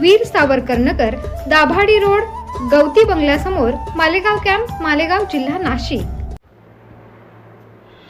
Veer Savarkar Nagar Dabhadi road गवती बंगल्यासमोर Malegaon camp Malegaon जिल्हा नाशिक.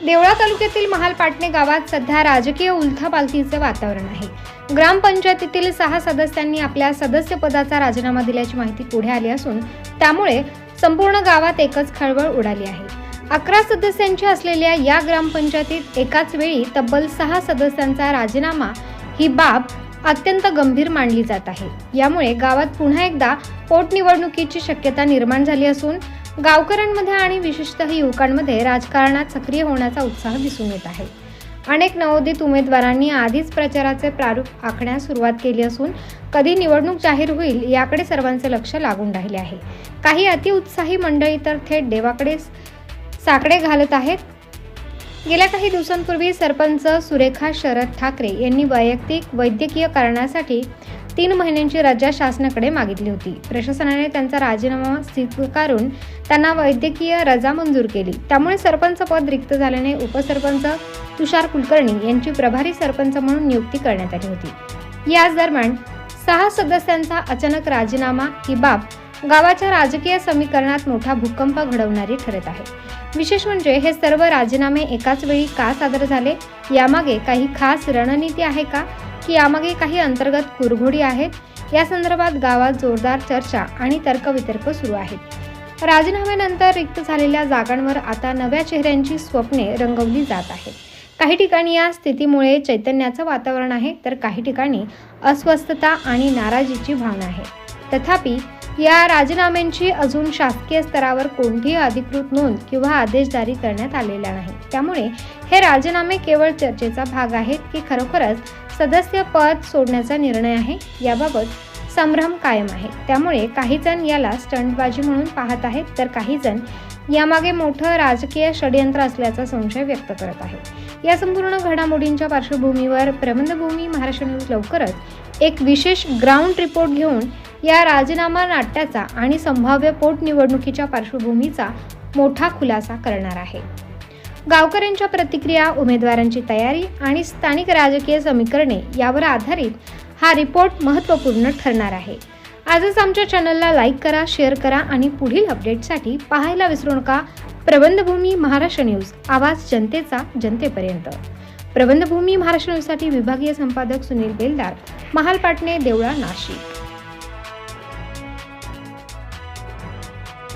देवळा तालुक्यातील महालपाटणे गावात सध्या राजकीय उलथापालथीचे वातावरण आहे. ग्रामपंचायतीतील सहा सदस्यांनी आपल्या सदस्यपदाचा राजीनामा दिल्याची माहिती पुढे आली असून त्यामुळे संपूर्ण गावात एकच खळबळ उडाली आहे. अकरा सदस्यांची असलेल्या या ग्रामपंचायतीत एकाच वेळी तब्बल सहा सदस्यांचा राजीनामा ही बाब अत्यंत गंभीर मानली जात आहे. यामुळे गावात पुन्हा एकदा पोटनिवडणुकीची शक्यता निर्माण झाली असून गावकऱ्यांमध्ये आणि विशेषतः युवकांमध्ये राजकारणात सक्रिय होण्याचा उत्साह दिसून येत आहे. अनेक नवोदित उमेदवारांनी आधीच प्रचाराचे प्रारूप आखण्यास सुरुवात केली असून कधी निवडणूक जाहीर होईल याकडे सर्वांचे लक्ष लागून राहिले आहे. काही अतिउत्साही मंडळी तर थेट देवाकडे साकडे घालत आहेत. गेल्या काही दिवसांपूर्वी सरपंच सुरेखा शरद ठाकरे यांनी वैयक्तिक वैद्यकीय कारणासाठी तीन महिन्यांची रजा शासनाकडे मागितली होती. प्रशासनाने त्यांचा राजीनामा स्वीकारून त्यांना वैद्यकीय रजा मंजूर केली. त्यामुळे सरपंच पद रिक्त झाल्याने उपसरपंच तुषार कुलकर्णी यांची प्रभारी सरपंच म्हणून नियुक्ती करण्यात आली होती. याच दरम्यान सहा सदस्यांचा अचानक राजीनामा ही बाब गावाच्या राजकीय समीकरणात मोठा भूकंप घडवणारी ठरत आहे. विशेष म्हणजे हे सर्व राजीनामे एकाच वेळी का सादर झाले? यामागे काही खास रणनीती आहे का? की यामागे काही अंतर्गत कुरघोडी आहेत? या संदर्भात गावात जोरदार चर्चा आणि तर्कवितर्क सुरू आहेत. राजीनाम्यानंतर रिक्त झालेल्या जागांवर आता नव्या चेहऱ्यांची स्वप्ने रंगवली जात आहेत. काही ठिकाणी या स्थितीमुळे चैतन्याचं वातावरण आहे तर काही ठिकाणी अस्वस्थता आणि नाराजीची भावना आहे. तथापि या राजीनाम्यांची अजून शासकीय स्तरावर कोणतीही अधिकृत नोंद किंवा आदेश जारी करण्यात आलेला नाही. त्यामुळे हे राजीनामे केवळ चर्चेचा भाग आहेत की खरोखरच सदस्य पद सोडण्याचा निर्णय आहे? याबाबत संभ्रम कायम आहे. त्यामुळे काही जण याला स्टंटबाजी म्हणून पाहत आहेत तर काही जण यामागे मोठं राजकीय षडयंत्र असल्याचा संशय व्यक्त करत आहेत. या संपूर्ण घडामोडींच्या पार्श्वभूमीवर प्रबंधभूमी महाराष्ट्र न्यूज लवकरच एक विशेष ग्राउंड रिपोर्ट घेऊन या राजीनामा नाट्याचा आणि संभाव्य पोटनिवडणुकीच्या पार्श्वभूमीचा मोठा खुलासा करणार आहे. गावकऱ्यांच्या प्रतिक्रिया उमेदवारांची तयारी आणि स्थानिक राजकीय समीकरणे यावर आधारित हा रिपोर्ट महत्त्वपूर्ण ठरणार आहे. आजच आमच्या चॅनलला लाईक करा शेअर करा आणि पुढील अपडेटसाठी पाहायला विसरू नका. प्रबंधभूमी महाराष्ट्र न्यूज आवाज जनतेचा जनतेपर्यंत. प्रबंधभूमी महाराष्ट्र न्यूजसाठी विभागीय संपादक सुनील बेलदार महाल पाटणे देवळा नाशिक.